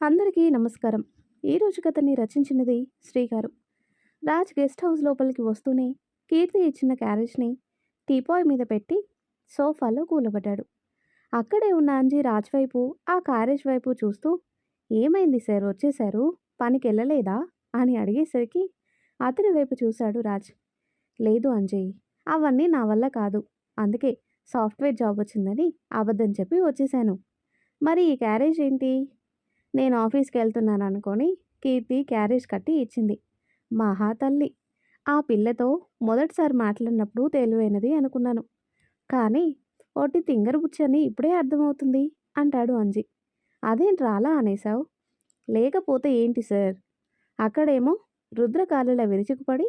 అందరికీ నమస్కారం. ఈరోజు కథని రచించినది శ్రీగారు. రాజ్ గెస్ట్ హౌస్ లోపలికి వస్తూనే కీర్తి ఇచ్చిన క్యారేజ్ని టీపాయ్ మీద పెట్టి సోఫాలో కూలబడ్డాడు. అక్కడే ఉన్న అంజీ రాజ్ వైపు ఆ క్యారేజ్ వైపు చూస్తూ ఏమైంది సార్? వచ్చేశారు? పనికి వెళ్ళలేదా అని అడిగేసరికి అతని వైపు చూశాడు రాజ్. లేదు అంజయ్ అవన్నీ నా వల్ల కాదు. అందుకే సాఫ్ట్వేర్ జాబ్ వచ్చిందని అబద్ధం చెప్పి వచ్చేశాను. మరి ఈ క్యారేజ్ ఏంటి? నేను ఆఫీస్కి వెళ్తున్నాను అనుకొని కీర్తి క్యారేజ్ కట్టి ఇచ్చింది. మహా తల్లి! ఆ పిల్లతో మొదటిసారి మాట్లాడినప్పుడు తెలివైనది అనుకున్నాను. కానీ ఒట్టి తింగరబుచ్చని ఇప్పుడే అర్థమవుతుంది అంటాడు అంజి. అదేంటి రాలా అనేశావు? లేకపోతే ఏంటి సార్? అక్కడేమో రుద్రకాలులా విరుచుకుపడి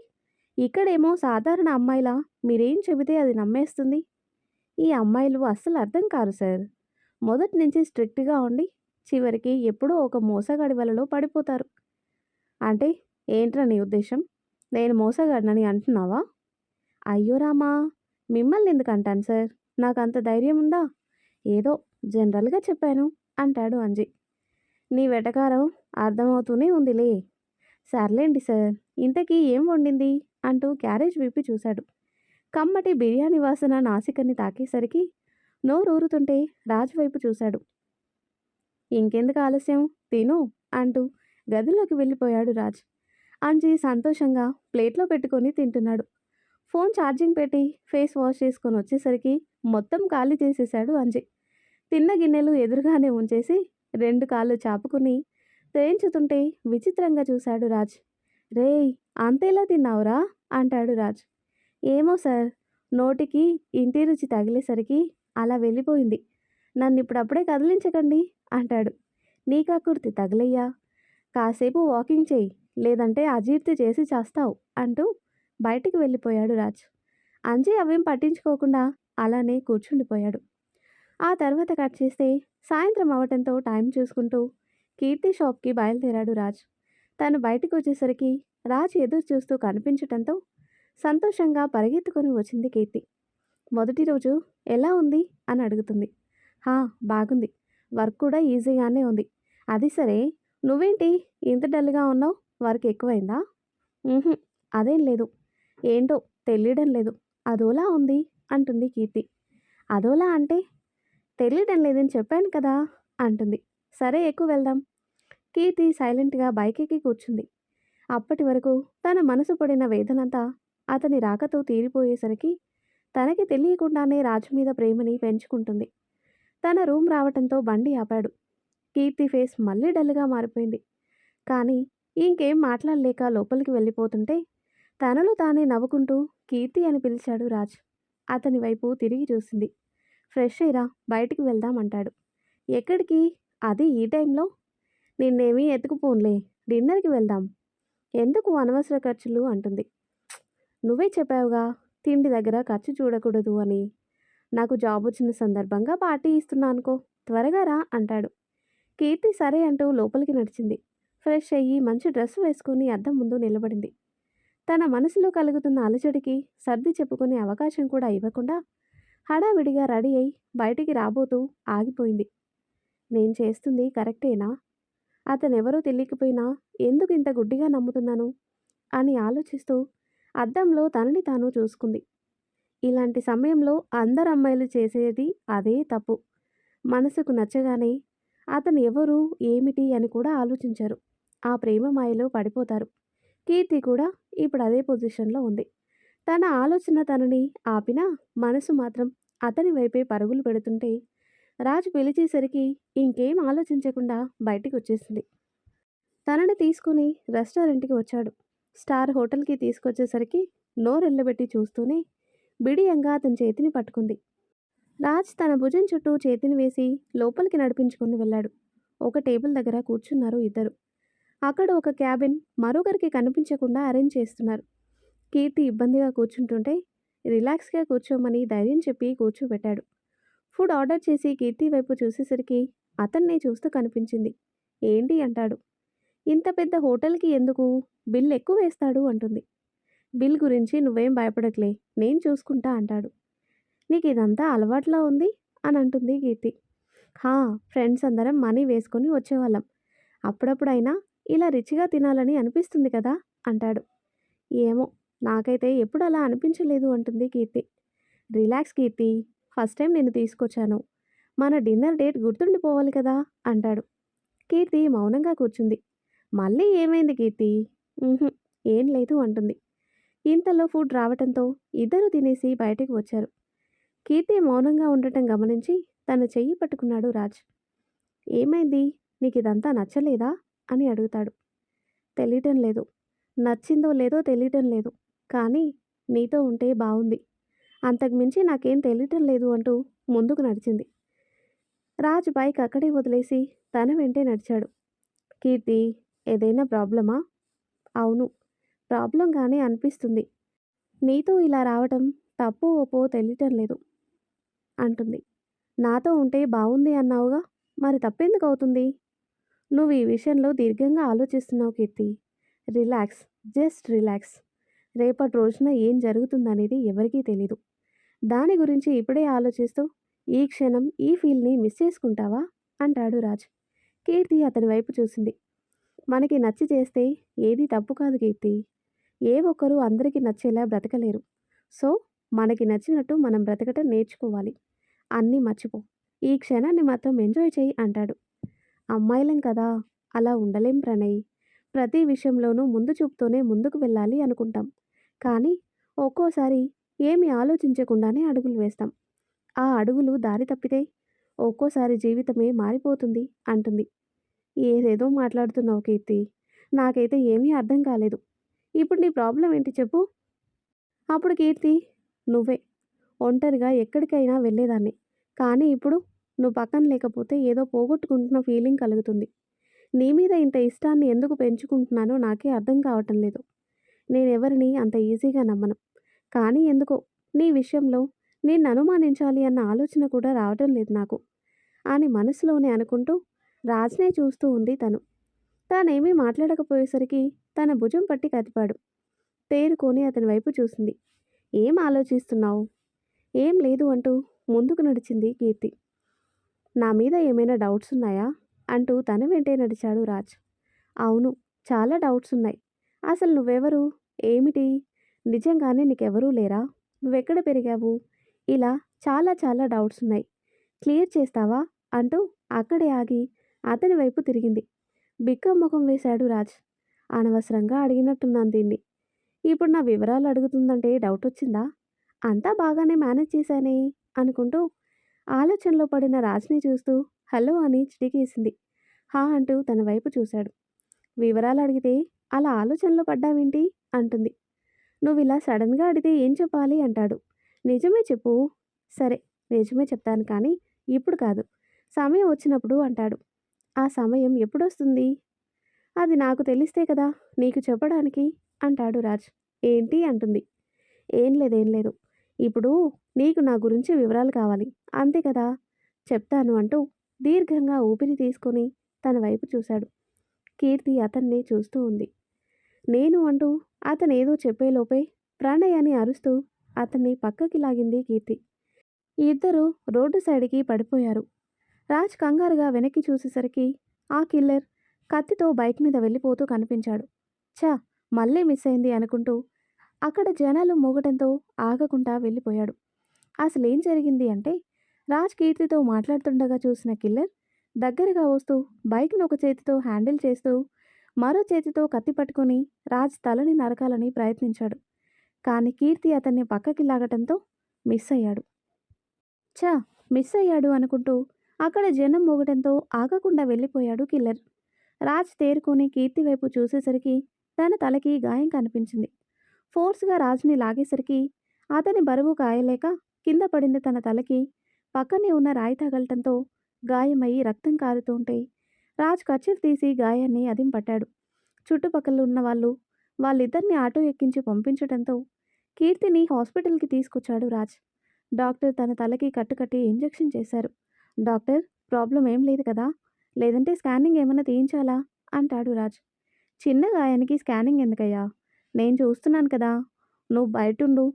ఇక్కడేమో సాధారణ అమ్మాయిలా మీరేం చెబితే అది నమ్మేస్తుంది? ఈ అమ్మాయిలు అస్సలు అర్థం కారు సార్. మొదటి నుంచి స్ట్రిక్ట్గా ఉండి చివరికి ఎప్పుడో ఒక మోసగాడి వలలో పడిపోతారు. అంటే ఏంట్రా నీ ఉద్దేశం? నేను మోసగాడినని అంటున్నావా? అయ్యో రామా మిమ్మల్ని ఎందుకు అంటాను సార్? నాకు అంత ధైర్యం ఉందా? ఏదో జనరల్గా చెప్పాను అంటాడు అంజి. నీ వెటకారం అర్థమవుతూనే ఉందిలే. సర్లేండి సార్ ఇంతకీ ఏం వండింది? అంటూ క్యారేజ్ విప్పి చూశాడు. కమ్మటి బిర్యానీ వాసన నాసికని తాకేసరికి నోరూరుతుంటే రాజు వైపు చూశాడు. ఇంకెందుకు ఆలస్యం? తిను అంటూ గదిలోకి వెళ్ళిపోయాడు రాజ్. అంజీ సంతోషంగా ప్లేట్లో పెట్టుకొని తింటున్నాడు. ఫోన్ ఛార్జింగ్ పెట్టి ఫేస్ వాష్ చేసుకొని వచ్చేసరికి మొత్తం ఖాళీ చేసేశాడు అంజీ. తిన్న గిన్నెలు ఎదురుగానే ఉంచేసి రెండు కాళ్ళు చాపుకుని తేంచుతుంటే విచిత్రంగా చూశాడు రాజ్. రేయ్ అంతేలా తిన్నావురా? అంటాడు రాజ్. ఏమో సార్ నోటికి ఇంటి రుచి తగిలేసరికి అలా వెళ్ళిపోయింది. నన్ను ఇప్పుడప్పుడే కదిలించకండి అంటాడు. నీకా కుర్తి తగలయ్యా. కాసేపు వాకింగ్ చేయి లేదంటే అజీర్తి చేసి చేస్తావు అంటూ బయటికి వెళ్ళిపోయాడు రాజ్. అంజీ అవేం పట్టించుకోకుండా అలానే కూర్చుండిపోయాడు. ఆ తర్వాత కట్ చేస్తే సాయంత్రం అవటంతో టైం చూసుకుంటూ కీర్తి షాప్కి బయలుదేరాడు రాజ్. తను బయటకు వచ్చేసరికి రాజ్ ఎదురు చూస్తూ కనిపించటంతో సంతోషంగా పరిగెత్తుకొని వచ్చింది కీర్తి. మొదటి రోజు ఎలా ఉంది? అని అడుగుతుంది. హా బాగుంది. వర్క్ కూడా ఈజీగానే ఉంది. అది సరే నువ్వేంటి ఇంత డల్గా ఉన్నావు? వర్క్ ఎక్కువైందా? అదేం లేదు. ఏంటో తెలియడం లేదు. అదోలా ఉంది అంటుంది కీర్తి. అదోలా అంటే తెలియడం లేదని చెప్పాను కదా అంటుంది. సరే ఎక్కువ వెళ్దాం. కీర్తి సైలెంట్గా బైక్ ఎక్కి కూర్చుంది. అప్పటి వరకు తన మనసు పడిన వేదనంతా అతని రాకతో తీరిపోయేసరికి తనకి తెలియకుండానే రాజు మీద ప్రేమని పెంచుకుంటుంది. తన రూమ్ రావటంతో బండి ఆపాడు. కీర్తి ఫేస్ మళ్ళీ డల్గా మారిపోయింది. కానీ ఇంకేం మాట్లాడలేక లోపలికి వెళ్ళిపోతుంటే తనలో తానే నవ్వుకుంటూ కీర్తి అని పిలిచాడు రాజ్. అతని వైపు తిరిగి చూసింది. ఫ్రెష్ అయ్యిరా బయటికి వెళ్దాం అంటాడు. ఎక్కడికి? అది ఈ టైంలో? నిన్నేమీ ఎత్తుకుపోన్లే డిన్నర్కి వెళ్దాం. ఎందుకు అనవసర ఖర్చులు? అంటుంది. నువ్వే చెప్పావుగా తిండి దగ్గర ఖర్చు చూడకూడదు అని నాకు జాబ్ వచ్చిన సందర్భంగా పార్టీ ఇస్తున్నా అనుకో త్వరగా రా అంటాడు. కీర్తి సరే అంటూ లోపలికి నడిచింది. ఫ్రెష్ అయ్యి మంచి డ్రెస్ వేసుకుని అద్దం ముందు నిలబడింది. తన మనసులో కలుగుతున్న అలజడికి సర్ది చెప్పుకునే అవకాశం కూడా ఇవ్వకుండా హడావిడిగా రెడీ అయి బయటికి రాబోతూ ఆగిపోయింది. నేను చేస్తుంది కరెక్టేనా? అతనెవరో తెలియకపోయినా ఎందుకు ఇంత గుడ్డిగా నమ్ముతున్నాను? అని ఆలోచిస్తూ అద్దంలో తనని తాను చూసుకుంది. ఇలాంటి సమయంలో అందరు అమ్మాయిలు చేసేది అదే తప్పు. మనసుకు నచ్చగానే అతను ఎవరు ఏమిటి అని కూడా ఆలోచించరు. ఆ ప్రేమ మాయలో పడిపోతారు. కీర్తి కూడా ఇప్పుడు అదే పొజిషన్లో ఉంది. తన ఆలోచన తనని ఆపినా మనసు మాత్రం అతని వైపే పరుగులు పెడుతుంటే రాజు పిలిచేసరికి ఇంకేం ఆలోచించకుండా బయటికి వచ్చేసింది. తనని తీసుకుని రెస్టారెంట్కి వచ్చాడు. స్టార్ హోటల్కి తీసుకొచ్చేసరికి నోరెళ్ళబెట్టి చూస్తూనే బిడియంగా అతని చేతిని పట్టుకుంది. రాజ్ తన భుజం చుట్టూ చేతిని వేసి లోపలికి నడిపించుకుని వెళ్ళాడు. ఒక టేబుల్ దగ్గర కూర్చున్నారు ఇద్దరు. అక్కడ ఒక క్యాబిన్ మరొకరికి కనిపించకుండా అరేంజ్ చేస్తున్నారు. కీర్తి ఇబ్బందిగా కూర్చుంటుంటే రిలాక్స్గా కూర్చోమని ధైర్యం చెప్పి కూర్చోబెట్టాడు. ఫుడ్ ఆర్డర్ చేసి కీర్తి వైపు చూసేసరికి అతన్నే చూస్తూ కనిపించింది. ఏంటి అంటాడు. ఇంత పెద్ద హోటల్కి ఎందుకు బిల్ ఎక్కువ వేస్తాడు అంటుంది. బిల్ గురించి నువ్వేం భయపడట్లే నేను చూసుకుంటా అంటాడు నీకు ఇదంతా అలవాట్లా ఉంది అని అంటుంది కీర్తి హా ఫ్రెండ్స్ అందరం మనీ వేసుకొని వచ్చేవాళ్ళం అప్పుడప్పుడైనా ఇలా రిచ్‌గా తినాలని అనిపిస్తుంది కదా! అంటాడు. ఏమో! నాకైతే ఎప్పుడు అలా అనిపించలేదు అంటుంది Keerthi. Relax Keerthi. First time నేను తీసుకొచ్చాను. మన డిన్నర్ డేట్ గుర్తుండిపోవాలి కదా! అంటాడు. కీర్తి మౌనంగా కూర్చుంది. మళ్ళీ ఏమైంది కీర్తి? ఏం లేదు అంటుంది. ఇంతలో ఫుడ్ రావటంతో ఇద్దరూ తినేసి బయటికి వచ్చారు. కీర్తి మౌనంగా ఉండటం గమనించి తన చెయ్యి పట్టుకున్నాడు రాజ్. ఏమైంది? నీకు ఇదంతా నచ్చలేదా? అని అడుగుతాడు. తెలియటం లేదు. నచ్చిందో లేదో తెలియటం లేదు. కానీ నీతో ఉంటే బాగుంది అంతకు మించి నాకేం తెలియటం లేదు అంటూ ముందుకు నడిచింది. రాజ్ బైక్ అక్కడే వదిలేసి తన వెంటే నడిచాడు. కీర్తి ఏదైనా ప్రాబ్లమా? అవును. ప్రాబ్లంగానే అనిపిస్తుంది. నీతో ఇలా రావటం తప్పో ఒప్పో తెలియటం లేదు. అంటుంది. నాతో ఉంటే బాగుంది అన్నావుగా! మరి తప్పెందుకు అవుతుంది నువ్వు ఈ విషయంలో దీర్ఘంగా ఆలోచిస్తున్నావు కీర్తి. రిలాక్స్. Just relax. రేపటి రోజున ఏం జరుగుతుందనేది ఎవరికీ తెలీదు. దాని గురించి ఇప్పుడే ఆలోచిస్తూ ఈ క్షణం ఈ ఫీల్‌ని మిస్ చేసుకుంటావా? అంటాడు రాజ్. కీర్తి అతని వైపు చూసింది. మనకి నచ్చి చేస్తే ఏది తప్పు కాదు కీర్తి. ఏ ఒక్కరూ అందరికీ నచ్చేలా బ్రతకలేరు. సో, మనకి నచ్చినట్టు మనం బ్రతకటం నేర్చుకోవాలి. అన్నీ మర్చిపో. ఈ క్షణాన్ని మాత్రం ఎంజాయ్ చెయ్యి అంటాడు. అమ్మాయిలం కదా! అలా ఉండలేం ప్రణయ్. ప్రతి విషయంలోనూ ముందు చూపుతోనే ముందుకు వెళ్ళాలి అనుకుంటాం. కానీ ఒక్కోసారి ఏమి ఆలోచించకుండానే అడుగులు వేస్తాం. ఆ అడుగులు దారి తప్పితే ఒక్కోసారి జీవితమే మారిపోతుంది అంటుంది. ఏదేదో మాట్లాడుతున్నావు కీర్తి. నాకైతే ఏమీ అర్థం కాలేదు. ఇప్పుడు నీ ప్రాబ్లం ఏంటి చెప్పు? అప్పుడు కీర్తి నువ్వే. ఒంటరిగా ఎక్కడికైనా వెళ్ళేదాన్ని. కానీ ఇప్పుడు నువ్వు పక్కన లేకపోతే ఏదో పోగొట్టుకుంటున్న ఫీలింగ్ కలుగుతుంది. నీ మీద ఇంత ఇష్టాన్ని ఎందుకు పెంచుకుంటున్నానో నాకే అర్థం కావటం లేదు. నేనెవరిని అంత ఈజీగా నమ్మను. కానీ ఎందుకో నీ విషయంలో నేను అనుమానించాలి అన్న ఆలోచన కూడా రావటం లేదు నాకు. అని మనసులోనే అనుకుంటూ రాజ్‌నే చూస్తూ ఉంది తను. తానేమీ మాట్లాడకపోయేసరికి తన భుజం పట్టి కదిపాడు. తేరుకొని అతని వైపు చూసింది. ఏం ఆలోచిస్తున్నావు? ఏం లేదు అంటూ ముందుకు నడిచింది కీర్తి. నా మీద ఏమైనా డౌట్స్ ఉన్నాయా? అంటూ తన వెంటే నడిచాడు రాజ్. అవును. చాలా డౌట్స్ ఉన్నాయి. అసలు నువ్వెవరు? ఏమిటి? నిజంగానే నీకెవరూ లేరా? నువ్వెక్కడ పెరిగావు? ఇలా చాలా చాలా డౌట్స్ ఉన్నాయి. క్లియర్ చేస్తావా? అంటూ అక్కడే ఆగి అతని వైపు తిరిగింది. బిక్క ముఖం వేశాడు రాజ్. అనవసరంగా అడిగినట్టున్నాను దీన్ని. ఇప్పుడు నా వివరాలు అడుగుతుందంటే డౌట్ వచ్చిందా అంతా బాగానే మేనేజ్ చేశానే అనుకుంటూ ఆలోచనలో పడిన రాజ్‌ని చూస్తూ హలో అని చిటికేసింది. హా అంటూ తన వైపు చూశాడు. వివరాలు అడిగితే అలా ఆలోచనలో పడ్డావేంటి? అంటుంది. నువ్వు ఇలా సడన్‌గా అడిగితే ఏం చెప్పాలి? అంటాడు. నిజమే చెప్పు. సరే నిజమే చెప్తాను కానీ ఇప్పుడు కాదు. సమయం వచ్చినప్పుడు అంటాడు. ఆ సమయం ఎప్పుడొస్తుంది? అది నాకు తెలిస్తే కదా నీకు చెప్పడానికి అంటాడు రాజ్. ఏంటి? అంటుంది. ఏం లేదేం లేదు. ఇప్పుడు నీకు నా గురించి వివరాలు కావాలి. అంతే కదా! చెప్తాను అంటూ దీర్ఘంగా ఊపిరి తీసుకొని తన వైపు చూశాడు. కీర్తి అతన్ని చూస్తూ ఉంది. నేను అంటూ అతనేదో చెప్పేలోపే ప్రాణయాన్ని అరుస్తూ అతన్ని పక్కకి లాగింది కీర్తి. ఇద్దరూ రోడ్డు సైడ్‌కి పడిపోయారు. రాజ్ కంగారుగా వెనక్కి చూసేసరికి ఆ కిల్లర్ కత్తితో బైక్ మీద వెళ్ళిపోతూ కనిపించాడు. ఛ! మళ్ళీ మిస్ అయింది అనుకుంటూ అక్కడ జనాలు మోగటంతో ఆగకుండా వెళ్ళిపోయాడు. అసలేం జరిగింది అంటే రాజ్ కీర్తితో మాట్లాడుతుండగా చూసిన కిల్లర్ దగ్గరగా వస్తూ బైక్ను ఒక చేతితో హ్యాండిల్ చేస్తూ మరో చేతితో కత్తి పట్టుకొని రాజ్ తలని నరకాలని ప్రయత్నించాడు. కానీ కీర్తి అతన్ని పక్కకి లాగటంతో మిస్ అయ్యాడు. ఛా మిస్ అయ్యాడు అనుకుంటూ అక్కడ జనం మోగటంతో ఆగకుండా వెళ్ళిపోయాడు కిల్లర్. రాజ్ తేరుకొని కీర్తి వైపు చూసేసరికి తన తలకి గాయం కనిపించింది. ఫోర్స్‌గా రాజ్‌ని లాగేసరికి అతని బరువు కాయలేక కింద పడింది తన తలకి పక్కనే ఉన్న రాయి తగలటంతో గాయమయ్యి రక్తం కారుతుంటే రాజ్ కచ్చిఫ్ తీసి గాయాన్ని అదిం పట్టాడు. చుట్టుపక్కల ఉన్నవాళ్ళు వాళ్ళిద్దరిని ఆటో ఎక్కించి పంపించటంతో కీర్తిని హాస్పిటల్‌కి తీసుకొచ్చాడు రాజ్. డాక్టర్ తన తలకి కట్టుకట్టి ఇంజెక్షన్ చేశారు. డాక్టర్ ప్రాబ్లం ఏం లేదు కదా? లేదంటే స్కానింగ్ ఏమన్నా తీయించాలా? అంటాడు రాజ్. చిన్న గాయానికి స్కానింగ్ ఎందుకయ్యా? నేను చూస్తున్నాను కదా! నువ్వు బయటుండు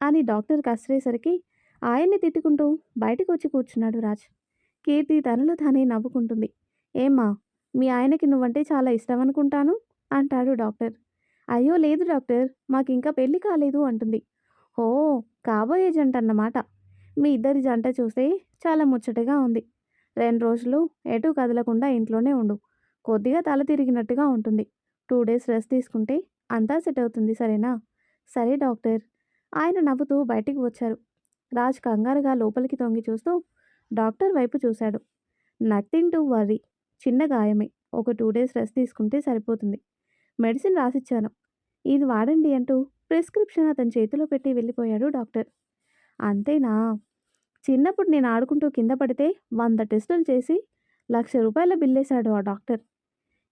అని డాక్టర్ కసిరేసరికి ఆయన్ని తిట్టుకుంటూ బయటకొచ్చి కూర్చున్నాడు రాజ్. కీర్తి తనలో తానే నవ్వుకుంటుంది. ఏమ్మా! మీ ఆయనకి నువ్వంటే చాలా ఇష్టం అనుకుంటాను అంటాడు డాక్టర్ అయ్యో లేదు డాక్టర్ మాకు ఇంకా పెళ్ళి కాలేదు అంటుంది ఓ కాబోయే జంట అన్నమాట మీ ఇద్దరి జంట చూస్తే చాలా ముచ్చటగా ఉంది రెండు రోజులు ఎటు కదలకుండా ఇంట్లోనే ఉండు. కొద్దిగా తల తిరిగినట్టుగా ఉంటుంది. టూ డేస్ రెస్ట్ తీసుకుంటే అంతా సెట్ అవుతుంది సరేనా? సరే డాక్టర్. ఆయన నవ్వుతూ బయటికి వచ్చారు. రాజ్ కంగారుగా లోపలికి తొంగి చూస్తూ డాక్టర్ వైపు చూశాడు. Nothing to worry. చిన్న గాయమే. ఒక టూ డేస్ రెస్ట్ తీసుకుంటే సరిపోతుంది. మెడిసిన్ రాసిచ్చాను. ఇది వాడండి అంటూ ప్రిస్క్రిప్షన్ అతని చేతిలో పెట్టి వెళ్ళిపోయాడు డాక్టర్. అంతేనా? చిన్నప్పుడు నేను ఆడుకుంటూ కింద పడితే వంద టెస్టులు చేసి లక్ష రూపాయల బిల్లేశాడు ఆ డాక్టర్.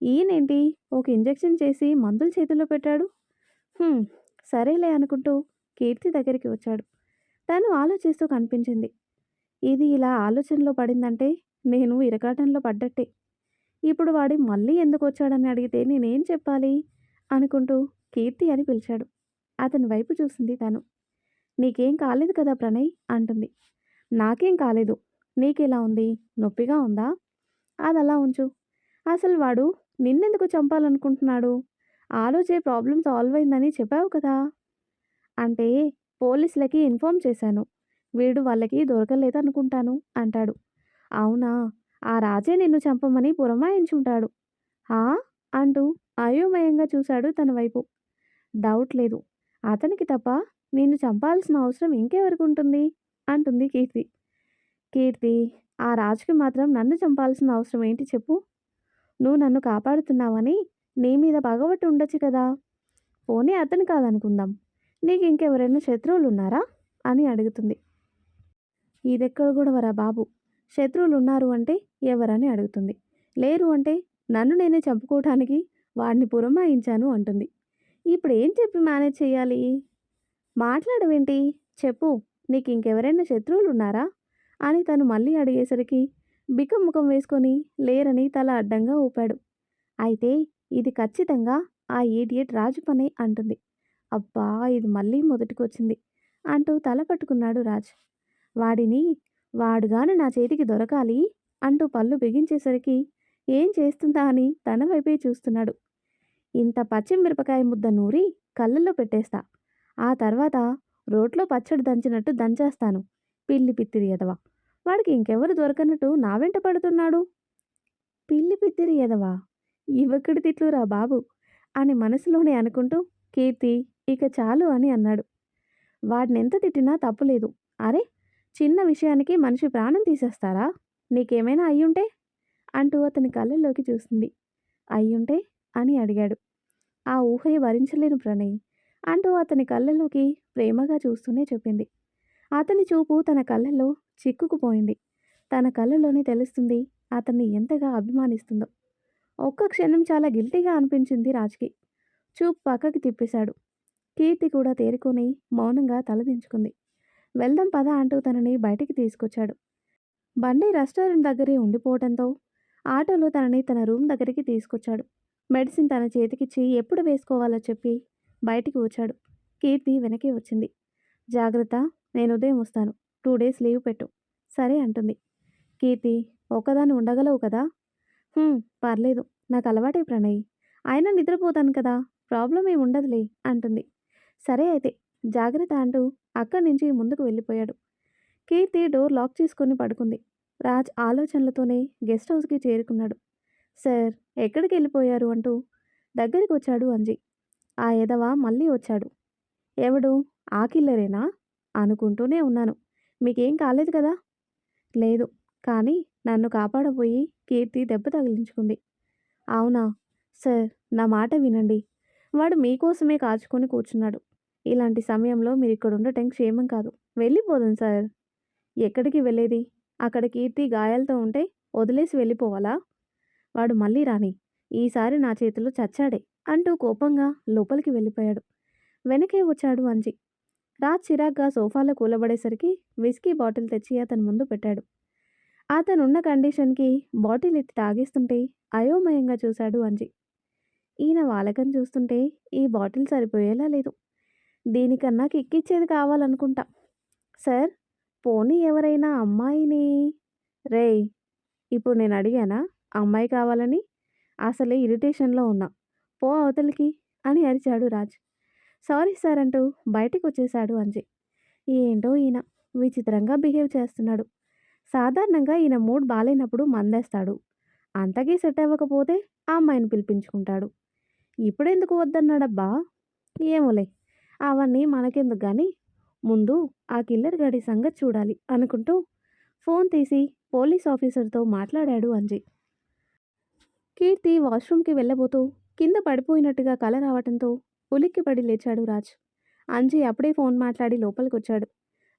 ఈయనేంటి? ఒక ఇంజెక్షన్ చేసి మందులు చేతిలో పెట్టాడు? సరేలే అనుకుంటూ కీర్తి దగ్గరికి వచ్చాడు. తను ఆలోచిస్తూ కనిపించింది. ఇది ఇలా ఆలోచనలో పడిందంటే నేను ఇరకాటంలో పడ్డట్టే. ఇప్పుడు వాడి మళ్ళీ ఎందుకు వచ్చాడని అడిగితే నేనేం చెప్పాలి? అనుకుంటూ కీర్తి అని పిలిచాడు. అతని వైపు చూసింది తను. నీకేం కాలేదు కదా ప్రణయ్? అంటుంది. నాకేం కాలేదు. నీకెలా ఉంది? నొప్పిగా ఉందా? అది అలా ఉంచు. అసలు వాడు నిన్నెందుకు చంపాలనుకుంటున్నాడు? ఆ రోజే ప్రాబ్లం సాల్వ్ అయిందని చెప్పావు కదా? అంటే పోలీసులకి ఇన్ఫామ్ చేశాను. వీడు వాళ్ళకి దొరకలేదనుకుంటాను అంటాడు. అవునా? ఆ రాజే నిన్ను చంపమని పురమాయించుంటాడు. ఆ అంటూ అయోమయంగా చూశాడు తన వైపు. డౌట్ లేదు. అతనికి తప్ప నిన్ను చంపాల్సిన అవసరం ఇంకెవరికి ఉంటుంది? అంటుంది కీర్తి. కీర్తి ఆ రాజుకి మాత్రం నన్ను చంపాల్సిన అవసరం ఏంటి చెప్పు. నువ్వు నన్ను కాపాడుతున్నావని నీ మీద పగబట్టి ఉండొచ్చు కదా. పోనీ అతను కాదనుకుందాం. నీకు ఇంకెవరైనా శత్రువులు ఉన్నారా అని అడుగుతుంది. ఇదెక్కడ కూడా వరా బాబు? శత్రువులు ఉన్నారు అంటే ఎవరని అడుగుతుంది. లేరు అంటే నన్ను నేనే చంపుకోవటానికి వాడిని పురమాయించాను అంటుంది. ఇప్పుడు ఏం చెప్పి మేనేజ్ చేయాలి? మాట్లాడవేంటి? చెప్పు. నీకు ఇంకెవరైనా శత్రువులు ఉన్నారా అని తను మళ్ళీ అడిగేసరికి బిక్క ముఖం వేసుకొని లేరని తల అడ్డంగా ఊపాడు. అయితే ఇది ఖచ్చితంగా ఆ ఈడియట్ రాజు పనే అంటుంది. అబ్బా ఇది మళ్ళీ మొదటికొచ్చింది అంటూ తల పట్టుకున్నాడు రాజ్. వాడిని వాడుగాను నా చేతికి దొరకాలి అంటూ పళ్ళు బిగించేసరికి ఏం చేస్తుందా అని తన వైపే చూస్తున్నాడు. ఇంత పచ్చిమిరపకాయ ముద్ద నూరి కళ్ళల్లో పెట్టేస్తా. ఆ తర్వాత రోట్లో పచ్చడి దంచినట్టు దంచేస్తాను. పిల్లి పిత్తిరి ఎదవా. వాడికి ఇంకెవరు దొరకనట్టు నా వెంట పడుతున్నాడు? పిల్లి పిత్తిరి ఎదవా. ఇవక్కడి తిట్లురా బాబు అని మనసులోనే అనుకుంటూ కీర్తి ఇక చాలు అని అన్నాడు. వాడినెంత తిట్టినా తప్పులేదు. అరే చిన్న విషయానికి మనిషి ప్రాణం తీసేస్తారా? నీకేమైనా అయ్యుంటే? అంటూ అతని కళ్ళల్లోకి చూసింది. అయ్యుంటే? అని అడిగాడు. ఆ ఊహయ భరించలేను ప్రణయ్. అంటూ అతని కళ్ళలోకి ప్రేమగా చూస్తూనే చెప్పింది. అతని చూపు తన కళ్ళల్లో చిక్కుకుపోయింది. తన కళ్ళలోనే తెలుస్తుంది అతన్ని ఎంతగా అభిమానిస్తుందో. ఒక్క క్షణం చాలా గిల్టీగా అనిపించింది రాజ్కి. చూపు పక్కకి తిప్పేశాడు. కీర్తి కూడా తేరుకొని మౌనంగా తలదించుకుంది వెళ్దాం పద అంటూ తనని బయటికి తీసుకొచ్చాడు. బండి రెస్టారెంట్ దగ్గరే ఉండిపోవడంతో ఆటోలో తనని తన రూమ్ దగ్గరికి తీసుకొచ్చాడు. మెడిసిన్ తన చేతికిచ్చి ఎప్పుడు వేసుకోవాలో చెప్పి బయటికి వచ్చాడు. కీర్తి వెనకే వచ్చింది. జాగ్రత్త నేను ఉదయం వస్తాను. టూ డేస్ లీవ్ పెట్టు. సరే అంటుంది. కీర్తి ఒక్కదాన్ని ఉండగలవు కదా? పర్లేదు. నాకు అలవాటే ప్రణయ్. అయినా నిద్రపోతాను కదా? ప్రాబ్లం ఏమి ఉండదులే అంటుంది. సరే అయితే జాగ్రత్త అంటూ అక్కడి నుంచి ముందుకు వెళ్ళిపోయాడు. కీర్తి డోర్ లాక్ చేసుకొని పడుకుంది. రాజ్ ఆలోచనలతోనే గెస్ట్ హౌస్కి చేరుకున్నాడు. సార్ ఎక్కడికి వెళ్ళిపోయారు అంటూ దగ్గరికి వచ్చాడు అంజి. ఆ ఎదవ మళ్ళీ వచ్చాడు. ఎవడు? ఆ కిల్లరేనా అనుకుంటూనే ఉన్నాను. మీకేం కాలేదు కదా? లేదు. కానీ నన్ను కాపాడబోయి కీర్తి దెబ్బ తగిలించుకుంది. అవునా? సార్ నా మాట వినండి. వాడు మీకోసమే కాచుకొని కూర్చున్నాడు. ఇలాంటి సమయంలో మీరు ఇక్కడ ఉండటం క్షేమం కాదు. వెళ్ళిపోదాం సార్. ఎక్కడికి వెళ్ళేది? అక్కడ కీర్తి గాయాలతో ఉంటే వదిలేసి వెళ్ళిపోవాలా? వాడు మళ్ళీ రాని. ఈసారి నా చేతిలో చచ్చాడే. అంటూ కోపంగా లోపలికి వెళ్ళిపోయాడు. వెనకే వచ్చాడు అంజి. రాజ్ చిరాగ్గా సోఫాలో కూలబడేసరికి విస్కీ బాటిల్ తెచ్చి అతని ముందు పెట్టాడు. అతనున్న కండిషన్కి బాటిల్ ఎత్తి తాగేస్తుంటే అయోమయంగా చూశాడు అంజి. ఈయన వాలకం చూస్తుంటే ఈ బాటిల్ సరిపోయేలా లేదు. దీనికన్నా కిక్కిచ్చేది కావాలనుకుంటా. సార్ పోనీ ఎవరైనా అమ్మాయిని రేయ్ ఇప్పుడు నేను అడిగానా? అమ్మాయి కావాలని? అసలే ఇరిటేషన్లో ఉన్నా. పో అవతలికి అని అరిచాడు రాజ్. సారీ సార్ అంటూ బయటికి వచ్చేశాడు అంజి ఏంటో ఈయన విచిత్రంగా బిహేవ్ చేస్తున్నాడు. సాధారణంగా ఈయన మూడ్ బాగాలేనప్పుడు మందేస్తాడు. అంతకీ సెట్ అవ్వకపోతే ఆ అమ్మాయిని పిలిపించుకుంటాడు. ఇప్పుడెందుకు వద్దన్నాడబ్బా? ఏమోలే. అవన్నీ మనకెందుకు కానీ ముందు ఆ కిల్లర్ గడి సంగతి చూడాలి అనుకుంటూ ఫోన్ తీసి పోలీస్ ఆఫీసర్తో మాట్లాడాడు అంజి కీర్తి వాష్రూమ్కి వెళ్ళబోతూ కింద పడిపోయినట్టుగా కల రావటంతో ఉలిక్కిపడి లేచాడు రాజ్. అంజి అప్పుడే ఫోన్ మాట్లాడి లోపలికొచ్చాడు.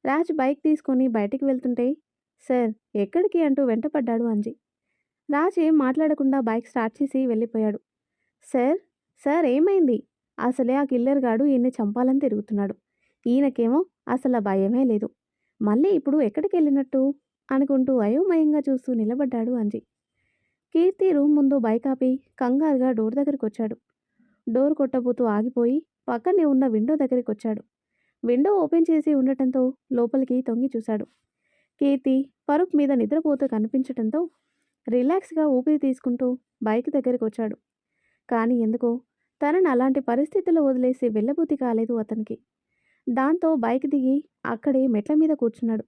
రాజ్ బైక్ తీసుకొని బయటికి వెళ్తుంటే సార్ ఎక్కడికి? అంటూ వెంటపడ్డాడు అంజి. రాజ్ ఏం మాట్లాడకుండా బైక్ స్టార్ట్ చేసి వెళ్ళిపోయాడు. సార్ సార్ ఏమైంది? అసలే ఆ కిల్లర్ గాడు ఈయన్ని చంపాలని తిరుగుతున్నాడు. ఈయనకేమో అసలు భయమే లేదు. మళ్ళీ ఇప్పుడు ఎక్కడికి వెళ్ళినట్టు అనుకుంటూ అయోమయంగా చూస్తూ నిలబడ్డాడు అంజి. కీర్తి రూమ్ ముందు బైక్ ఆపి కంగారుగా డోర్ దగ్గరికి వచ్చాడు డోర్ కొట్టబోతూ ఆగిపోయి పక్కనే ఉన్న విండో దగ్గరికి వచ్చాడు విండో ఓపెన్ చేసి ఉండటంతో లోపలికి తొంగి చూశాడు. కీర్తి పరుపు మీద నిద్రపోతూ కనిపించటంతో రిలాక్స్గా ఊపిరి తీసుకుంటూ బైక్ దగ్గరికి వచ్చాడు కానీ ఎందుకో తనని అలాంటి పరిస్థితులు వదిలేసి వెళ్ళబుద్ధి కాలేదు అతనికి. దాంతో బైక్ దిగి అక్కడే మెట్ల మీద కూర్చున్నాడు.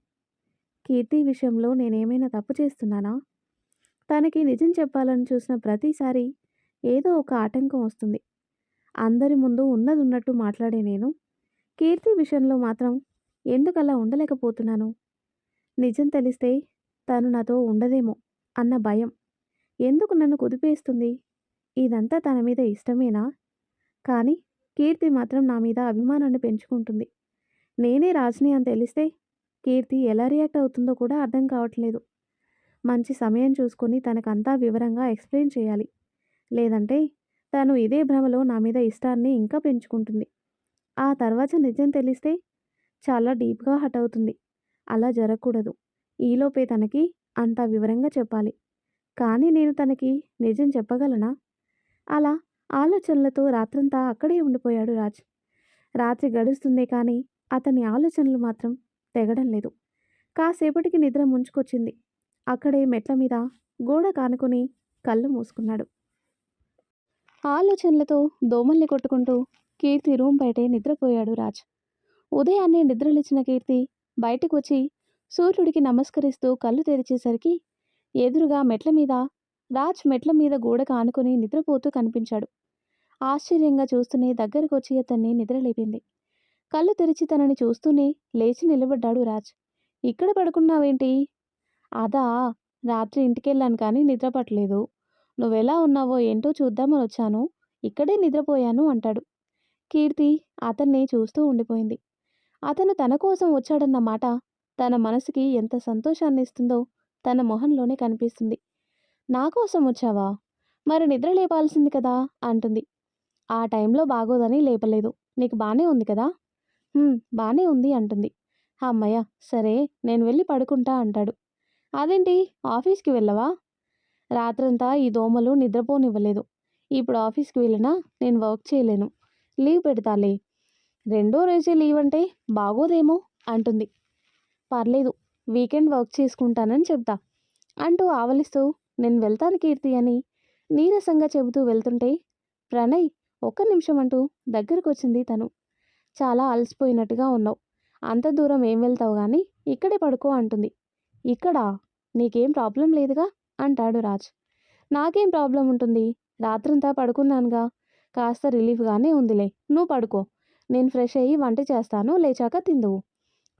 కీర్తి విషయంలో నేనేమైనా తప్పు చేస్తున్నానా? తనకి నిజం చెప్పాలని చూసిన ప్రతిసారి ఏదో ఒక ఆటంకం వస్తుంది. అందరి ముందు ఉన్నది ఉన్నట్టు మాట్లాడే నేను కీర్తి విషయంలో మాత్రం ఎందుకలా ఉండలేకపోతున్నాను? నిజం తెలిస్తే తను నాతో ఉండదేమో అన్న భయం ఎందుకు నన్ను కుదిపేస్తుంది? ఇదంతా తన మీద ఇష్టమేనా? కానీ కీర్తి మాత్రం నా మీద అభిమానాన్ని పెంచుకుంటుంది. నేనే రాజుని అని తెలిస్తే కీర్తి ఎలా రియాక్ట్ అవుతుందో కూడా అర్థం కావట్లేదు. మంచి సమయం చూసుకొని తనకంతా వివరంగా ఎక్స్ప్లెయిన్ చేయాలి. లేదంటే తను ఇదే భ్రమలో నా మీద ఇష్టాన్ని ఇంకా పెంచుకుంటుంది. ఆ తర్వాత నిజం తెలిస్తే చాలా డీప్గా హట్ అవుతుంది. అలా జరగకూడదు. ఈలోపే తనకి అంత వివరంగా చెప్పాలి. కానీ నేను తనకి నిజం చెప్పగలనా? అలా ఆలోచనలతో రాత్రంతా అక్కడే ఉండిపోయాడు రాజ్. రాత్రి గడుస్తుందే కానీ అతని ఆలోచనలు మాత్రం తెగడం లేదు. కాసేపటికి నిద్ర ముంచుకొచ్చింది. అక్కడే మెట్ల మీద గోడ కానుకుని కళ్ళు మూసుకున్నాడు. ఆలోచనలతో దోమల్ని కొట్టుకుంటూ కీర్తి రూమ్ బయటే నిద్రపోయాడు రాజ్. ఉదయాన్నే నిద్రలేచిన కీర్తి బయటకు వచ్చి సూర్యుడికి నమస్కరిస్తూ కళ్ళు తెరిచేసరికి ఎదురుగా మెట్ల మీద రాజ్ మెట్ల మీద గోడకు ఆనుకుని నిద్రపోతూ కనిపించాడు. ఆశ్చర్యంగా చూస్తూనే దగ్గరకు వచ్చి అతన్ని నిద్రలేపింది. కళ్ళు తెరిచి తనని చూస్తూనే లేచి నిలబడ్డాడు రాజ్. ఇక్కడ పడుకున్నావేంటి? అదా రాత్రి ఇంటికెళ్ళాను కానీ నిద్రపట్టలేదు నువ్వెలా ఉన్నావో ఏంటో చూద్దామని వచ్చాను ఇక్కడే నిద్రపోయాను అంటాడు. కీర్తి అతన్ని చూస్తూ ఉండిపోయింది. అతను తన కోసం వచ్చాడన్న మాట తన మనసుకి ఎంత సంతోషాన్ని ఇస్తుందో తన మొహంలోనే కనిపిస్తుంది. నా కోసం వచ్చావా? మరి నిద్ర లేపాల్సింది కదా అంటుంది. ఆ టైంలో బాగోదని లేపలేదు. నీకు బాగానే ఉంది కదా? బాగానే ఉంది అంటుంది. అమ్మయ్య సరే నేను వెళ్ళి పడుకుంటా అంటాడు. అదేంటి? ఆఫీస్కి వెళ్ళవా? రాత్రంతా ఈ దోమలు నిద్రపోనివ్వలేదు. ఇప్పుడు ఆఫీస్కి వెళ్ళినా నేను వర్క్ చేయలేను. లీవ్ పెడతాలే. రెండో రోజే లీవ్ అంటే బాగోదేమో అంటుంది. పర్లేదు వీకెండ్ వర్క్ చేసుకుంటానని చెప్తా. అంటూ ఆవలిస్తూ నేను వెళ్తాను కీర్తి అని నీరసంగా చెబుతూ వెళ్తుంటే ప్రణయ్ ఒక్క నిమిషం అంటూ దగ్గరకు వచ్చింది తను. చాలా అలసిపోయినట్టుగా ఉన్నావు. అంత దూరం ఏం వెళ్తావు కానీ ఇక్కడే పడుకో అంటుంది. ఇక్కడా? నీకేం ప్రాబ్లం లేదుగా? అంటాడు రాజ్. నాకేం ప్రాబ్లం ఉంటుంది? రాత్రంతా పడుకున్నానుగా. కాస్త రిలీఫ్గానే ఉందిలే. నువ్వు పడుకో. నేను ఫ్రెష్ అయ్యి వంట చేస్తాను. లేచాక తిందువు.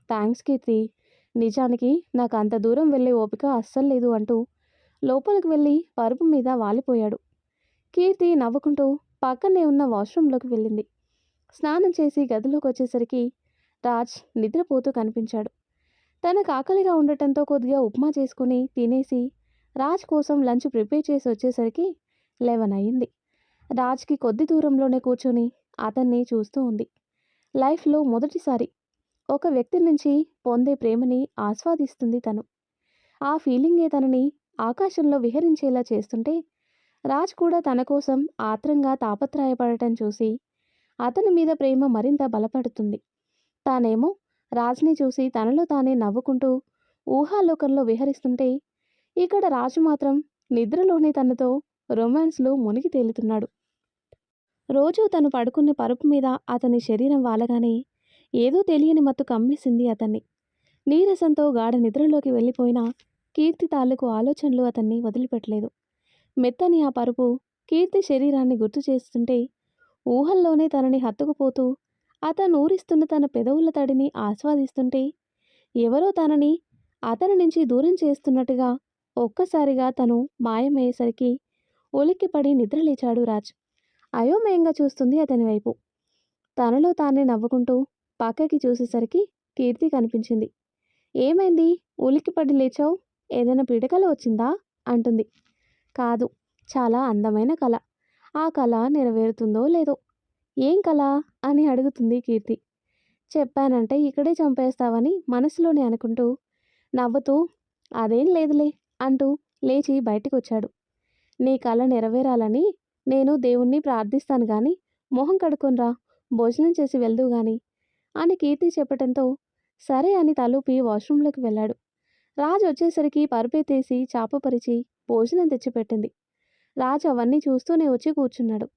థ్యాంక్స్ కీర్తి. నిజానికి నాకు అంత దూరం వెళ్ళే ఓపిక అస్సలు లేదు అంటూ లోపలికి వెళ్ళి పరుపు మీద వాలిపోయాడు. కీర్తి నవ్వుకుంటూ పక్కనే ఉన్న వాష్రూంలోకి వెళ్ళింది. స్నానం చేసి గదిలోకి వచ్చేసరికి రాజ్ నిద్రపోతూ కనిపించాడు. తనకు ఆకలిగా ఉండటంతో కొద్దిగా ఉప్మా చేసుకుని తినేసి రాజ్ కోసం లంచ్ ప్రిపేర్ చేసి వచ్చేసరికి లెవెన్ అయింది రాజ్కి కొద్ది దూరంలోనే కూర్చొని అతన్ని చూస్తూ ఉంది. లైఫ్లో మొదటిసారి ఒక వ్యక్తి నుంచి పొందే ప్రేమని ఆస్వాదిస్తుంది తను. ఆ ఫీలింగే తనని ఆకాశంలో విహరించేలా చేస్తుంటే రాజ్ కూడా తన కోసం ఆత్రంగా తాపత్రయపడటం చూసి అతని మీద ప్రేమ మరింత బలపడుతుంది. తానేమో రాజుని చూసి తనలో తానే నవ్వుకుంటూ ఊహాలోకంలో విహరిస్తుంటే ఇక్కడ రాజు మాత్రం నిద్రలోనే తనతో రొమాన్స్లో మునిగి తేలుతున్నాడు. రోజూ తను పడుకున్న పరుపు మీద అతని శరీరం వాలగానే ఏదో తెలియని మత్తు కమ్మేసింది అతన్ని. నీరసంతో గాఢ నిద్రలోకి వెళ్ళిపోయిన కీర్తి తాలూకు ఆలోచనలు అతన్ని వదిలిపెట్టలేదు. మెత్తని ఆ పరుపు కీర్తి శరీరాన్ని గుర్తు చేస్తుంటే ఊహల్లోనే తనని హత్తుకుపోతూ అతను ఊరిస్తున్న తన పెదవుల తడిని ఆస్వాదిస్తుంటే ఎవరో తనని అతని నుంచి దూరం చేస్తున్నట్టుగా ఒక్కసారిగా తను మాయమయ్యేసరికి ఉలిక్కిపడి నిద్రలేచాడు రాజ్. అయోమయంగా చూస్తుంది అతని వైపు. తనలో తానే నవ్వుకుంటూ పక్కకి చూసేసరికి కీర్తి కనిపించింది. ఏమైంది? ఉలిక్కిపడి లేచావు? ఏదైనా పిడకలు వచ్చిందా? అంటుంది. కాదు చాలా అందమైన కళ ఆ కళ నెరవేరుతుందో లేదో ఏం కళ అని అడుగుతుంది కీర్తి. చెప్పానంటే ఇక్కడే చంపేస్తావని మనసులోనే అనుకుంటూ నవ్వుతూ అదేం లేదులే అంటూ లేచి బయటికి వచ్చాడు నీ కళ నెరవేరాలని నేను దేవుణ్ణి ప్రార్థిస్తాను గాని మొహం కడుక్కునరా భోజనం చేసి వెళ్దు గాని అని కీర్తి చెప్పటంతో సరే అని తలూపి వాష్రూంలోకి వెళ్ళాడు. రాజు వచ్చేసరికి పరుపెత్తేసి చాపపరిచి భోజనం తెచ్చిపెట్టింది. రాజు అవన్నీ చూస్తూనే వచ్చి కూర్చున్నాడు.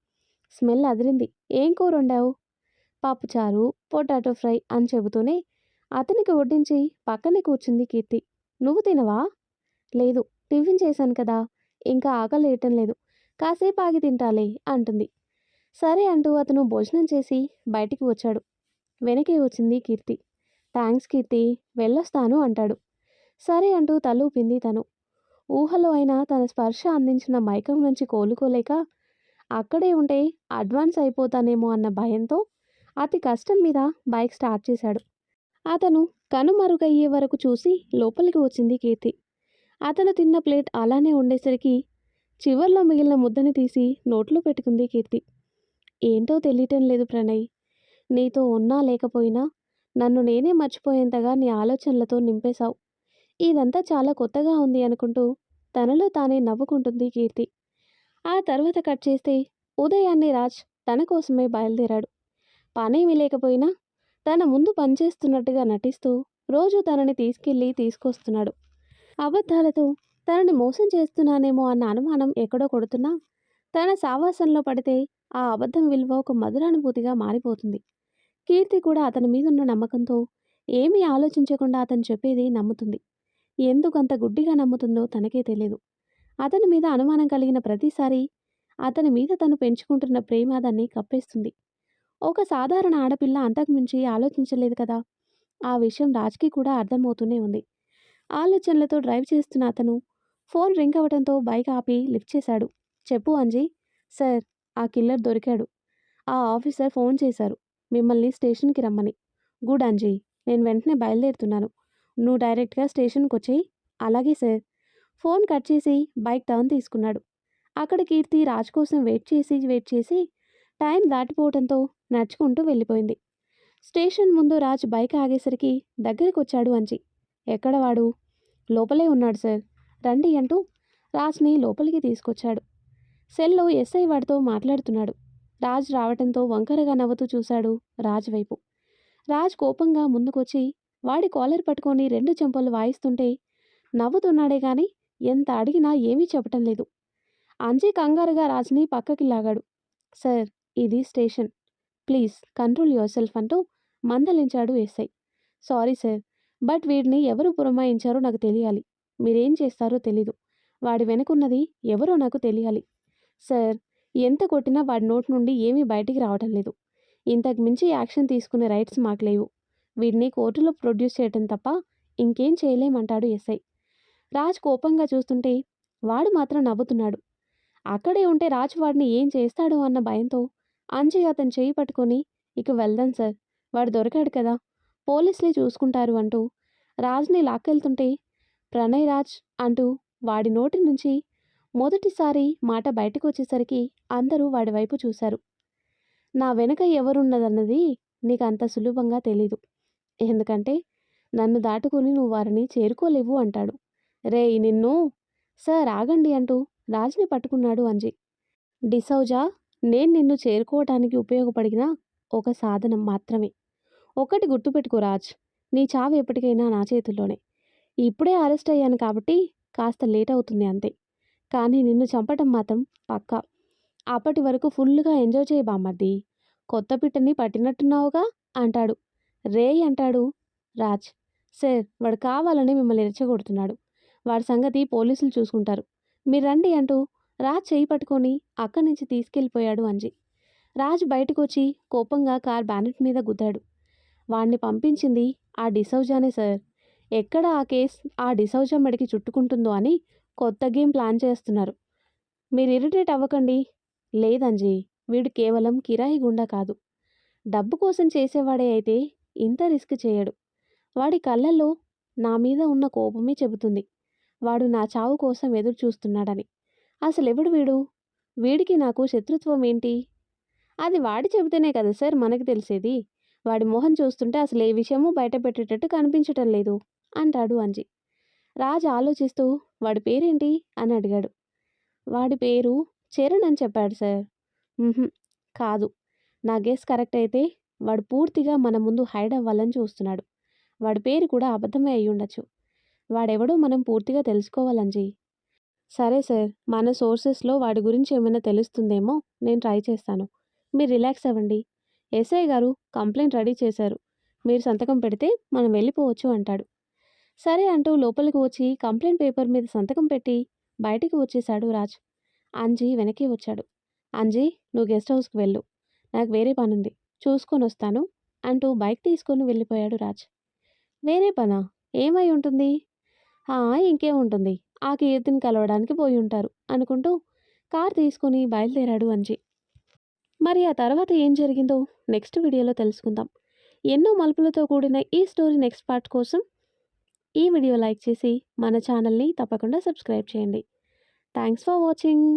స్మెల్ అదిరింది. ఏం కూర వండావు చారు పొటాటో ఫ్రై అని చెబుతూనే అతనికి వడ్డించి పక్కనే కూర్చుంది కీర్తి. నువ్వు తినవా? లేదు టిఫిన్ చేశాను కదా ఇంకా ఆకలి వేయటం లేదు. కాసేపు ఆగి తింటాలే అంటుంది. సరే అంటూ అతను భోజనం చేసి బయటికి వచ్చాడు. వెనకే వచ్చింది కీర్తి. థ్యాంక్స్ కీర్తి వెళ్ళొస్తాను అంటాడు. సరే అంటూ తలూపింది తను. ఊహలో అయినా తన స్పర్శ అందించిన మైకం నుంచి కోలుకోలేక అక్కడే ఉంటే అడ్వాన్స్ అయిపోతానేమో అన్న భయంతో అతి కష్టం మీద బైక్ స్టార్ట్ చేశాడు. అతను కనుమరుగయ్యే వరకు చూసి లోపలికి వచ్చింది కీర్తి. అతను తిన్న ప్లేట్ అలానే ఉండేసరికి చివర్లో మిగిలిన ముద్దని తీసి నోట్లో పెట్టుకుంది కీర్తి. ఏంటో తెలియటం లేదు ప్రణయ్. నీతో ఉన్నా లేకపోయినా నన్ను నేనే మర్చిపోయేంతగా నీ ఆలోచనలతో నింపేశావు. ఇదంతా చాలా కొత్తగా ఉంది అనుకుంటూ తనలో తానే నవ్వుకుంటుంది కీర్తి. ఆ తర్వాత కట్ చేస్తే ఉదయాన్నే రాజ్ తన కోసమే బయలుదేరాడు. పనేమీ లేకపోయినా తన ముందు పనిచేస్తున్నట్టుగా నటిస్తూ రోజు తనని తీసుకెళ్ళి తీసుకొస్తున్నాడు. అబద్ధాలతో తనని మోసం చేస్తున్నానేమో అన్న అనుమానం ఎక్కడో కొడుతున్నా తన సావాసంలో పడితే ఆ అబద్ధం విలువ ఒక మధురానుభూతిగా మారిపోతుంది. కీర్తి కూడా అతని మీదున్న నమ్మకంతో ఏమీ ఆలోచించకుండా అతను చెప్పేది నమ్ముతుంది. ఎందుకంత గుడ్డిగా నమ్ముతుందో తనకే తెలియదు అతని మీద అనుమానం కలిగిన ప్రతిసారి అతని మీద తను పెంచుకుంటున్న ప్రేమ దాన్ని కప్పేస్తుంది. ఒక సాధారణ ఆడపిల్ల అంతకుమించి ఆలోచించలేదు కదా! ఆ విషయం రాజ్కి కూడా అర్థమవుతూనే ఉంది. ఆలోచనలతో డ్రైవ్ చేస్తున్న అతను ఫోన్ రింగ్ అవ్వడంతో బైక్ ఆపి లిఫ్ట్ చేశాడు. చెప్పు అంజీ. సార్ ఆ కిల్లర్ దొరికాడు. ఆ ఆఫీసర్ ఫోన్ చేశారు. మిమ్మల్ని స్టేషన్కి రమ్మని. గుడ్ అంజీ. నేను వెంటనే బయలుదేరుతున్నాను. నువ్వు డైరెక్ట్గా స్టేషన్కి వచ్చేయి అలాగే సార్. ఫోన్ కట్ చేసి బైక్ టర్న్ తీసుకున్నాడు. అక్కడ కీర్తి రాజ్ కోసం వెయిట్ చేసి వెయిట్ చేసి టైం దాటిపోవడంతో నడుచుకుంటూ వెళ్ళిపోయింది. స్టేషన్ ముందు రాజ్ బైక్ ఆగేసరికి దగ్గరికి వచ్చాడు అంచి ఎక్కడ వాడు? లోపలే ఉన్నాడు సార్. రండి అంటూ రాజ్ని లోపలికి తీసుకొచ్చాడు. సెల్లో ఎస్ఐ వాడితో మాట్లాడుతున్నాడు. రాజ్ రావటంతో వంకరగా నవ్వుతూ చూశాడు రాజ్ వైపు. రాజ్ కోపంగా ముందుకొచ్చి వాడి కాలర్ పట్టుకొని రెండు చెంపలు వాయిస్తుంటే నవ్వుతున్నాడే కానీ ఎంత అడిగినా ఏమీ చెప్పటం లేదు. అంజీ కంగారుగా రాజ్ని పక్కకి లాగాడు. సార్ ఇది station. Please control yourself అంటూ మందలించాడు ఎస్ఐ సారీ సార్ బట్ వీడిని ఎవరు పురమాయించారో నాకు తెలియాలి. మీరేం చేస్తారో తెలీదు. వాడి వెనుకున్నది ఎవరో నాకు తెలియాలి. సార్ ఎంత కొట్టినా వాడి నోట్ నుండి ఏమీ బయటికి రావటం లేదు. ఇంతకు మించి యాక్షన్ తీసుకునే రైట్స్ మాకు లేవు. వీడిని కోర్టులో ప్రొడ్యూస్ చేయటం తప్ప ఇంకేం చేయలేమంటాడు ఎస్ఐ రాజ్ కోపంగా చూస్తుంటే వాడు మాత్రం నవ్వుతున్నాడు. అక్కడే ఉంటే రాజ్ వాడిని ఏం చేస్తాడో అన్న భయంతో అంజయ్ అతను చేయి పట్టుకొని ఇక వెళ్దాం సార్ వాడు దొరికాడు కదా పోలీసులే చూసుకుంటారు అంటూ రాజ్ని లాక్కెళ్తుంటే ప్రణయ్ రాజ్ అంటూ వాడి నోటి నుంచి మొదటిసారి మాట బయటకు వచ్చేసరికి అందరూ వాడి వైపు చూశారు. నా వెనుక ఎవరున్నదన్నది నీకు అంత సులభంగా తెలీదు. ఎందుకంటే నన్ను దాటుకుని నువ్వు వారిని చేరుకోలేవు అంటాడు. రే నిన్ను. సార్ ఆగండి అంటూ రాజ్ని పట్టుకున్నాడు అంజీ. డిసౌజా నేను నిన్ను చేరుకోవటానికి ఉపయోగపడిన ఒక సాధనం మాత్రమే. ఒకటి గుర్తుపెట్టుకో రాజ్. నీ చావు ఎప్పటికైనా నా చేతుల్లోనే. ఇప్పుడే అరెస్ట్ అయ్యాను కాబట్టి కాస్త లేట్ అవుతుంది అంతే. కానీ నిన్ను చంపటం మాత్రం పక్కా. అప్పటి వరకు ఫుల్గా ఎంజాయ్ చేయి బామ్మర్ది. కొత్త పిట్టని పట్టినట్టున్నావుగా అంటాడు. రేయ్ అంటాడు రాజ్. సార్ వాడు కావాలని మిమ్మల్ని రెచ్చగొడుతున్నాడు. వాడి సంగతి పోలీసులు చూసుకుంటారు. మీరు రండి అంటూ రాజ్ చేయి పట్టుకొని అక్కడి నుంచి తీసుకెళ్ళిపోయాడు అంజి. రాజ్ బయటకు వచ్చి కోపంగా కార్ బ్యానెట్ మీద గుద్దాడు. వాణ్ణి పంపించింది ఆ డిసౌజానే సార్. ఎక్కడ ఆ కేస్ ఆ డిసౌజా మెడకి చుట్టుకుంటుందో అని కొత్త గేమ్ ప్లాన్ చేస్తున్నారు. మీరు ఇరిటేట్ అవ్వకండి. లేదంజీ వీడు కేవలం కిరాయి గుండా కాదు. డబ్బు కోసం చేసేవాడే అయితే ఇంత రిస్క్ చేయడు. వాడి కళ్ళల్లో నా మీద ఉన్న కోపమే చెబుతుంది. వాడు నా చావు కోసం ఎదురు చూస్తున్నాడని. అసలు ఎవడు వీడు? వీడికి నాకు శత్రుత్వం ఏంటి? అది వాడి చెబితేనే కదా సార్ మనకి తెలిసేది. వాడి మొహం చూస్తుంటే అసలు ఏ విషయమూ బయట పెట్టేటట్టు కనిపించటం లేదు అంటాడు అంజి. రాజు ఆలోచిస్తూ వాడి పేరేంటి? అని అడిగాడు. వాడి పేరు చరణ్ అని చెప్పాడు సార్. కాదు. నా గెస్ కరెక్ట్ అయితే వాడు పూర్తిగా మన ముందు హైడ్ అవ్వాలని చూస్తున్నాడు. వాడి పేరు కూడా అబద్ధమే అయి ఉండొచ్చు వాడెవడో మనం పూర్తిగా తెలుసుకోవాలంజీ సరే సార్ మన సోర్సెస్లో వాడి గురించి ఏమైనా తెలుస్తుందేమో నేను ట్రై చేస్తాను. మీరు రిలాక్స్ అవ్వండి. ఎస్ఐ గారు కంప్లైంట్ రెడీ చేశారు. మీరు సంతకం పెడితే మనం వెళ్ళిపోవచ్చు అంటాడు. సరే అంటూ లోపలికి వచ్చి కంప్లైంట్ పేపర్ మీద సంతకం పెట్టి బయటికి వచ్చేశాడు రాజ్. అంజీ వెనక్కి వచ్చాడు. అంజీ నువ్వు గెస్ట్ హౌస్కి వెళ్ళు. నాకు వేరే పనుంది. చూసుకొని వస్తాను అంటూ బైక్ తీసుకొని వెళ్ళిపోయాడు రాజ్. వేరే పనా? ఏమై ఉంటుంది? ఇంకేముంటుంది ఆ కీర్తిని కలవడానికి పోయి ఉంటారు అనుకుంటూ కార్ తీసుకొని బయలుదేరాడు అంజీ. మరి ఆ తర్వాత ఏం జరిగిందో నెక్స్ట్ వీడియోలో తెలుసుకుందాం. ఎన్నో మలుపులతో కూడిన ఈ స్టోరీ నెక్స్ట్ పార్ట్ కోసం ఈ వీడియో లైక్ చేసి మన ఛానల్ని తప్పకుండా సబ్స్క్రైబ్ చేయండి. Thanks for watching.